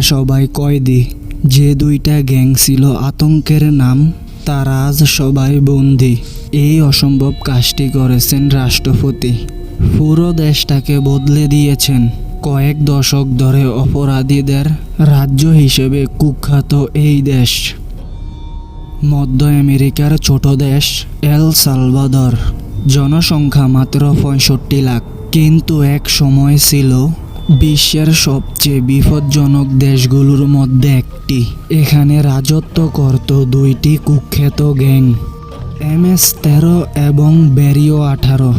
সবাই কয়েদি যে দুইটা গ্যাং ছিল আতঙ্কের নাম, তারা আজ সবাই বন্দি। এই অসম্ভব কাজটি করেছেন রাষ্ট্রপতি। পুরো দেশটাকে বদলে দিয়েছেন। কয়েক দশক ধরে অপরাধীদের রাজ্য হিসেবে কুখ্যাত এই দেশ। মধ্য আমেরিকার ছোট দেশ এল সালভাদর। জনসংখ্যা মাত্র পঁয়ষট্টি লাখ। কিন্তু এক সময় ছিল বিশ্বের সবচেয়ে বিপজ্জনক দেশগুলোর মধ্যে একটি। এখানে রাজত্ব করত দুইটি কুখ্যাত গ্যাং এম এস তেরো এবং ব্যারিও আঠারো।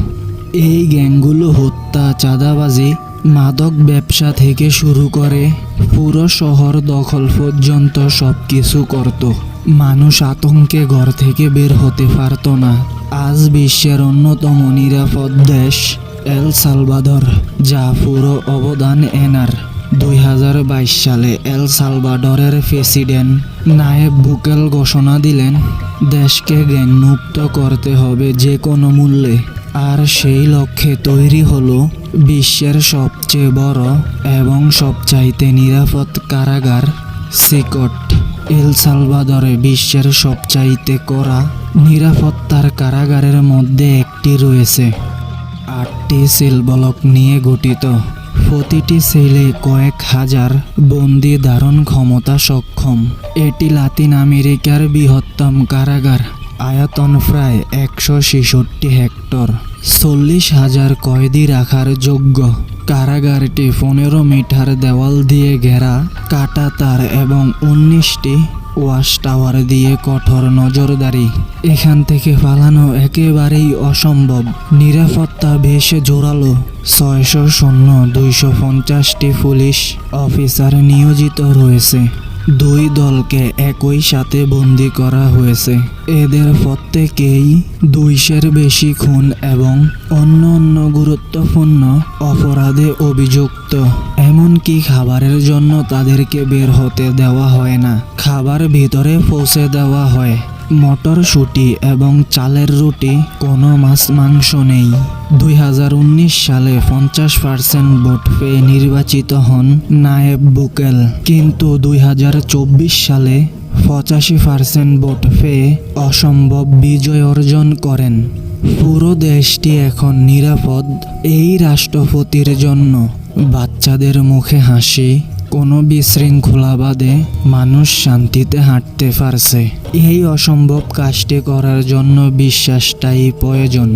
এই গ্যাংগুলো হত্যা, চাঁদাবাজি, মাদক ব্যবসা থেকে শুরু করে পুরো শহর দখল পর্যন্ত সব কিছু করত। মানুষ আতঙ্কে ঘর থেকে বের হতে পারত না। আজ বিশ্বের অন্যতম নিরাপদ দেশ এল সালভাদর যা পুরো অবদান এনার। দুই হাজার বাইশ সালে এল সালভাডরের প্রেসিডেন্ট নায়েব বুকেল ঘোষণা দিলেন, দেশকে গ্যাংমুক্ত করতে হবে যে কোনো মূল্যে। আর সেই লক্ষ্যে তৈরি হলো বিশ্বের সবচেয়ে বড় এবং সবচাইতে নিরাপদ কারাগার সিকট। এল সালভাদরে বিশ্বের সবচাইতে করা নিরাপত্তার কারাগারের মধ্যে একটি রয়েছে। আটটি সেল ব্লক নিয়ে গঠিত। প্রতিটি সেলে কয়েক হাজার বন্দি ধারণ ক্ষমতা সক্ষম। এটি লাতিন আমেরিকার বৃহত্তম কারাগার। আয়তন প্রায় একশো ছেষট্টি হেক্টর। চল্লিশ হাজার কয়েদি রাখার যোগ্য। কারাগারটি পনেরো মিটার দেওয়াল দিয়ে ঘেরা, কাটা তার এবং উনিশটি ওয়াশ টাওয়ার দিয়ে কঠোর নজরদারি। এখান থেকে পালানো একেবারেই অসম্ভব। নিরাপত্তা বেশ জোরালো। ছয়শো শূন্য, দুইশো পঞ্চাশটি পুলিশ অফিসার নিয়োজিত রয়েছে। দুই দলকে একই সাথে বন্দি করা হয়েছে। এদের প্রত্যেকেই দুইশের বেশি খুন এবং অন্য অন্য গুরুত্বপূর্ণ অপরাধে অভিযুক্ত। এমনকি খাবারের জন্য তাদেরকে বের হতে দেওয়া হয় না। খাবার ভিতরে পৌঁছে দেওয়া হয়। মটরশুঁটি এবং চালের রুটি, কোনো মাছ মাংস নেই। দুই হাজার উনিশ সালে পঞ্চাশ পার্সেন্ট ভোট পেয়ে নির্বাচিত হন নায়েব বুকেল। কিন্তু দুই হাজার চব্বিশ সালে পঁচাশি পার্সেন্ট ভোট পেয়ে অসম্ভব বিজয় অর্জন করেন। পুরো দেশটি এখন নিরাপদ এই রাষ্ট্রপতির জন্য। বাচ্চাদের মুখে হাসি কোনো বিশৃঙ্খলা বাদে মানুষ শান্তিতে হাঁটতে পারছে। এই অসম্ভব কাজটি করার জন্য বিশ্বাসটাই প্রয়োজন।